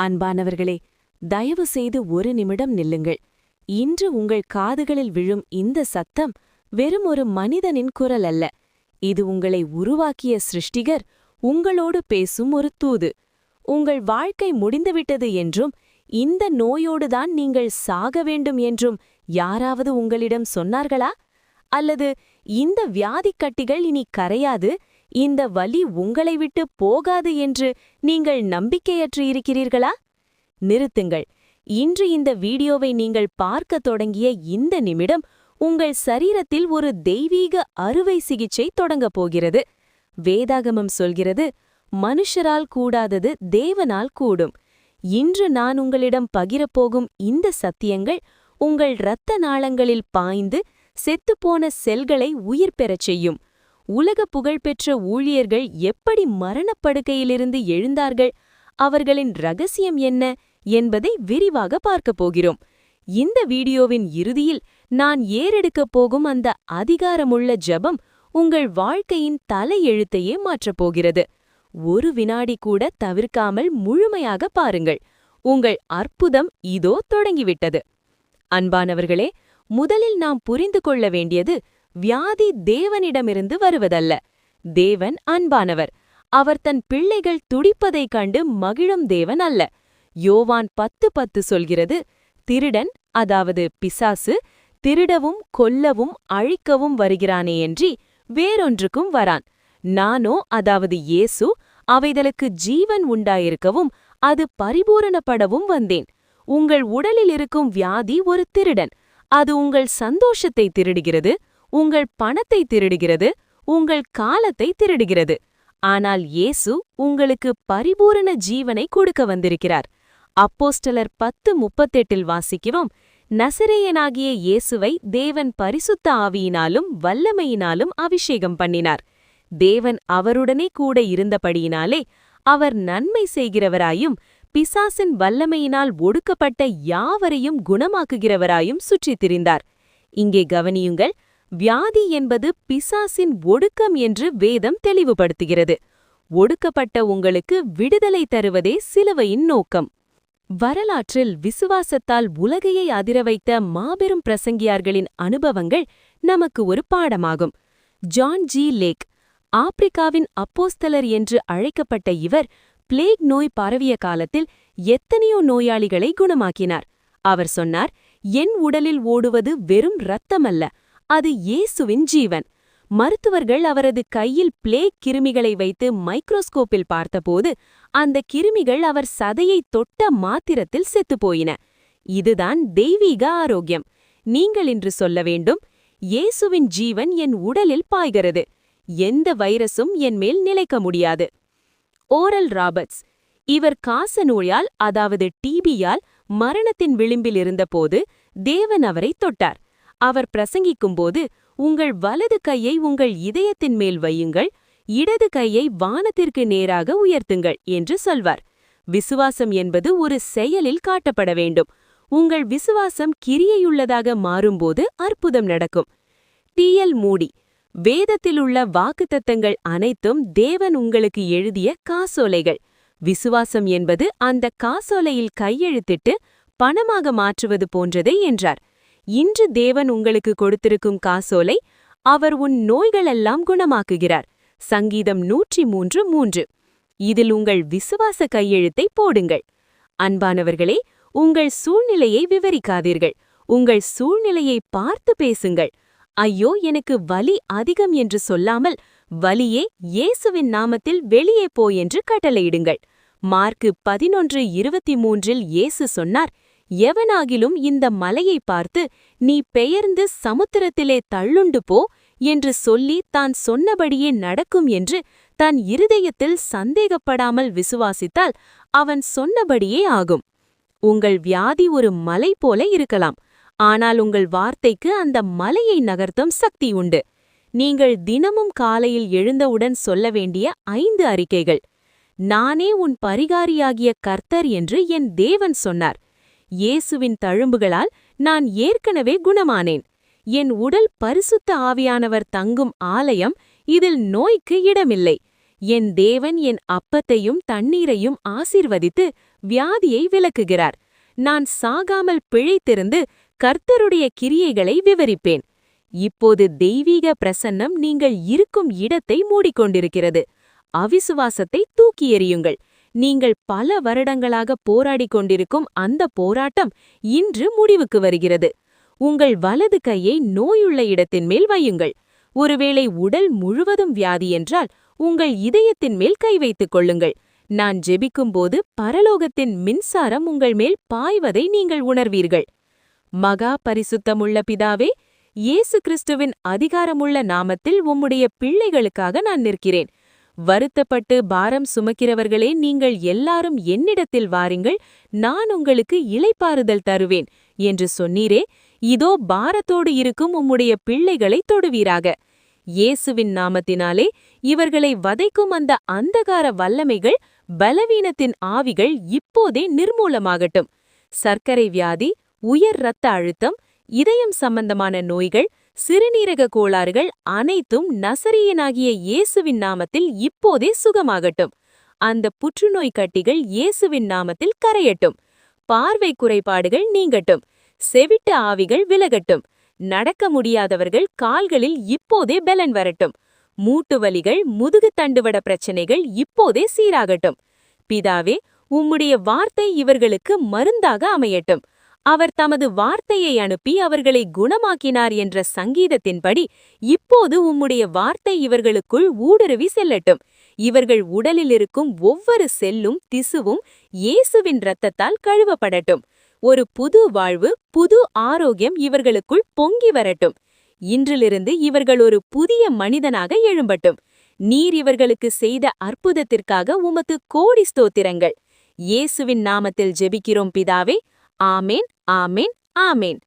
அன்பானவர்களே தயவு செய்து ஒரு நிமிடம் நில்லுங்கள். இன்று உங்கள் காதுகளில் விழும் இந்த சத்தம் வெறும் ஒரு மனிதனின் குரல் அல்ல. இது உங்களை உருவாக்கிய சிருஷ்டிகர் உங்களோடு பேசும் ஒரு தூது. உங்கள் வாழ்க்கை முடிந்துவிட்டது என்றும் இந்த நோயோடுதான் நீங்கள் சாக வேண்டும் என்றும் யாராவது உங்களிடம் சொன்னார்களா? அல்லது இந்த வியாதிக் கட்டிகள் இனி கரையாது? இந்த வலி உங்களை விட்டு போகாது என்று நீங்கள் நம்பிக்கையற்று இருக்கிறீர்களா? நிறுத்துங்கள். இன்று இந்த வீடியோவை நீங்கள் பார்க்கத் தொடங்கிய இந்த நிமிடம் உங்கள் சரீரத்தில் ஒரு தெய்வீக அறுவை சிகிச்சை தொடங்கப் போகிறது. வேதாகமம் சொல்கிறது மனுஷரால் கூடாதது தேவனால் கூடும். இன்று நான் உங்களிடம் பகிரப்போகும் இந்த சத்தியங்கள் உங்கள் இரத்த நாளங்களில் பாய்ந்து செத்துப்போன செல்களை உயிர் பெறச் செய்யும். உலக புகழ்பெற்ற ஊழியர்கள் எப்படி மரணப்படுக்கையிலிருந்து எழுந்தார்கள்? அவர்களின் ரகசியம் என்ன? என்பதை விரிவாக பார்க்கப் போகிறோம். இந்த வீடியோவின் இறுதியில் நான் ஏறெடுக்கப் போகும் அந்த அதிகாரமுள்ள ஜெபம் உங்கள் வாழ்க்கையின் தலையெழுத்தையே மாற்றப் போகிறது. ஒரு வினாடி கூட தவிர்க்காமல் முழுமையாக பாருங்கள். உங்கள் அற்புதம் இதோ தொடங்கிவிட்டது. அன்பானவர்களே முதலில் நாம் புரிந்து கொள்ள வேண்டியது வியாதி தேவனிடமிருந்து வருவதல்ல. தேவன் அன்பானவர். அவர் தன் பிள்ளைகள் துடிப்பதைக் கண்டு மகிழும் தேவன் அல்ல. யோவான் பத்து பத்து சொல்கிறது திருடன் அதாவது பிசாசு திருடவும் கொல்லவும் அழிக்கவும் வருகிறானேயன்றி வேறொன்றுக்கும் வரான். நானோ அதாவது இயேசு அவைதலுக்கு ஜீவன் உண்டாயிருக்கவும் அது பரிபூரணப்படவும் வந்தேன். உங்கள் உடலில் இருக்கும் வியாதி ஒரு திருடன். அது உங்கள் சந்தோஷத்தை திருடுகிறது. உங்கள் பணத்தை திருடுகிறது உங்கள் காலத்தை திருடுகிறது. ஆனால் இயேசு உங்களுக்கு பரிபூரண ஜீவனை கொடுக்க வந்திருக்கிறார். அப்போஸ்டலர் பத்து முப்பத்தெட்டில் வாசிக்கிறோம் நசரேயனாகிய இயேசுவை தேவன் பரிசுத்த ஆவியினாலும் வல்லமையினாலும் அபிஷேகம் பண்ணினார். தேவன் அவருடனே கூட இருந்தபடியினாலே அவர் நன்மை செய்கிறவராயும் பிசாசின் வல்லமையினால் ஒடுக்கப்பட்ட யாவரையும் குணமாக்குகிறவராயும் சுற்றித் திரிந்தார் இங்கே கவனியுங்கள் வியாதி என்பது பிசாசின் ஒடுக்கம் என்று வேதம் தெளிவுபடுத்துகிறது. ஒடுக்கப்பட்ட உங்களுக்கு விடுதலை தருவதே சிலுவையின் நோக்கம். வரலாற்றில் விசுவாசத்தால் உலகையை அதிர வைத்த மாபெரும் பிரசங்கியார்களின் அனுபவங்கள் நமக்கு ஒரு பாடமாகும். ஜான் ஜி லேக் ஆப்பிரிக்காவின் அப்போஸ்தலர் என்று அழைக்கப்பட்ட இவர் பிளேக் நோய் பரவிய காலத்தில் எத்தனையோ நோயாளிகளை குணமாக்கினார். அவர் சொன்னார் என் உடலில் ஓடுவது வெறும் இரத்தமல்ல அது இயேசுவின் ஜீவன். மருத்துவர்கள் அவரது கையில் பிளேக் கிருமிகளை வைத்து மைக்ரோஸ்கோப்பில் பார்த்தபோது அந்த கிருமிகள் அவர் சதையை தொட்ட மாத்திரத்தில் செத்துப்போயின. இதுதான் தெய்வீக ஆரோக்கியம். நீங்கள் இன்று சொல்ல வேண்டும் இயேசுவின் ஜீவன் என் உடலில் பாய்கிறது. எந்த வைரஸும் என் மேல் நிலைக்க முடியாது. ஓரல் ராபர்ட்ஸ் இவர் காச நோயால் அதாவது டிபியால் மரணத்தின் விளிம்பில் இருந்தபோது தேவன் அவரை தொட்டார். அவர் பிரசங்கிக்கும்போது உங்கள் வலது கையை உங்கள் இதயத்தின் மேல் வையுங்கள் இடது கையை வானத்திற்கு நேராக உயர்த்துங்கள் என்று சொல்வார். விசுவாசம் என்பது ஒரு செயலில் காட்டப்பட வேண்டும். உங்கள் விசுவாசம் கிரியையுள்ளதாக மாறும்போது அற்புதம் நடக்கும். டி எல் மூடி வேதத்திலுள்ள வாக்குத்தத்தங்கள் அனைத்தும் தேவன் உங்களுக்கு எழுதிய காசோலைகள். விசுவாசம் என்பது அந்த காசோலையில் கையெழுத்திட்டு பணமாக மாற்றுவது போன்றதே என்றார். இன்று தேவன் உங்களுக்கு கொடுத்திருக்கும் காசோலை அவர் உன் நோய்களெல்லாம் குணமாக்குகிறார். சங்கீதம் நூற்றி மூன்று மூன்று. இதில் உங்கள் விசுவாச கையெழுத்தை போடுங்கள். அன்பானவர்களே உங்கள் சூழ்நிலையை விவரிக்காதீர்கள். உங்கள் சூழ்நிலையை பார்த்து பேசுங்கள். ஐயோ எனக்கு வலி அதிகம் என்று சொல்லாமல் வலியே இயேசுவின் நாமத்தில் வெளியே போ என்று கட்டளையிடுங்கள். மார்க்கு பதினொன்று இருபத்தி மூன்றில் இயேசு சொன்னார் எவனாகிலும் இந்த மலையை பார்த்து நீ பெயர்ந்து சமுத்திரத்திலே தள்ளுண்டு போ என்று சொல்லி தான் சொன்னபடியே நடக்கும் என்று தன் இருதயத்தில் சந்தேகப்படாமல் விசுவாசித்தால் அவன் சொன்னபடியே ஆகும். உங்கள் வியாதி ஒரு மலை போல இருக்கலாம். ஆனால் உங்கள் வார்த்தைக்கு அந்த மலையை நகர்த்தும் சக்தி உண்டு. நீங்கள் தினமும் காலையில் எழுந்தவுடன் சொல்ல வேண்டிய ஐந்து அறிக்கைகள். நானே உன் பரிகாரியாகிய கர்த்தர் என்று என் தேவன் சொன்னார். இயேசுவின் தழும்புகளால் நான் ஏற்கனவே குணமானேன். என் உடல் பரிசுத்த ஆவியானவர் தங்கும் ஆலயம் இதில் நோய்க்கு இடமில்லை. என் தேவன் என் அப்பத்தையும் தண்ணீரையும் ஆசிர்வதித்து வியாதியை விலக்குகிறார். நான் சாகாமல் பிழைத்திருந்து கர்த்தருடைய கிரியைகளை விவரிப்பேன். இப்போது தெய்வீக பிரசன்னம் நீங்கள் இருக்கும் இடத்தை மூடிக்கொண்டிருக்கிறது. அவிசுவாசத்தை தூக்கி எறியுங்கள். நீங்கள் பல வருடங்களாக போராடிக் கொண்டிருக்கும் அந்த போராட்டம் இன்று முடிவுக்கு வருகிறது. உங்கள் வலது கையை நோயுள்ள இடத்தின் மேல் வையுங்கள். ஒருவேளை உடல் முழுவதும் வியாதி என்றால் உங்கள் இதயத்தின் மேல் கை வைத்துக் கொள்ளுங்கள். நான் ஜெபிக்கும்போது பரலோகத்தின் மின்சாரம் உங்கள் மேல் பாய்வதை நீங்கள் உணர்வீர்கள். மகா பரிசுத்தமுள்ள பிதாவே இயேசு கிறிஸ்துவின் அதிகாரமுள்ள நாமத்தில் உம்முடைய பிள்ளைகளுக்காக நான் நிற்கிறேன். வருத்தப்பட்டு பாரம் சுமக்கிறவர்களே நீங்கள் எல்லாரும் என்னிடத்தில் வாருங்கள் நான் உங்களுக்கு இலைப்பாறுதல் தருவேன் என்று சொன்னீரே இதோ பாரத்தோடு இருக்கும் உம்முடைய பிள்ளைகளை தொடுவீராக. இயேசுவின் நாமத்தினாலே இவர்களை வதைக்கும் அந்த அந்தகார வல்லமைகள் பலவீனத்தின் ஆவிகள் இப்போதே நிர்மூலமாகட்டும். சர்க்கரை வியாதி உயர் இரத்த அழுத்தம் இதயம் சம்பந்தமான நோய்கள் சிறுநீரக கோளாறுகள் அனைத்தும் நசரியனாகிய இயேசுவின் நாமத்தில் இப்போதே சுகமாகட்டும். அந்த புற்றுநோய் கட்டிகள் இயேசுவின் நாமத்தில் கரையட்டும். பார்வை குறைபாடுகள் நீங்கட்டும். செவிட்ட ஆவிகள் விலகட்டும். நடக்க முடியாதவர்கள் கால்களில் இப்போதே பெலன் வரட்டும். மூட்டு வலிகள் முதுகு தண்டுவட பிரச்சனைகள் இப்போதே சீராகட்டும். பிதாவே உம்முடைய வார்த்தை இவர்களுக்கு மருந்தாக அமையட்டும். அவர் தமது வார்த்தையை அனுப்பி அவர்களை குணமாக்கினார் என்ற சங்கீதத்தின்படி இப்போது உம்முடைய வார்த்தை இவர்களுக்குள் ஊடுருவி செல்லட்டும். இவர்கள் உடலில் இருக்கும் ஒவ்வொரு செல்லும் திசுவும் இயேசுவின் இரத்தத்தால் கழுவப்படட்டும். ஒரு புது வாழ்வு புது ஆரோக்கியம் இவர்களுக்குள் பொங்கி வரட்டும். இன்றிலிருந்து இவர்கள் ஒரு புதிய மனிதனாக எழும்பட்டும். நீர் இவர்களுக்கு செய்த அற்புதத்திற்காக உமத்து கோடி ஸ்தோத்திரங்கள். இயேசுவின் நாமத்தில் ஜெபிக்கிறோம் பிதாவே ஆமேன் ஆமேன் ஆமேன்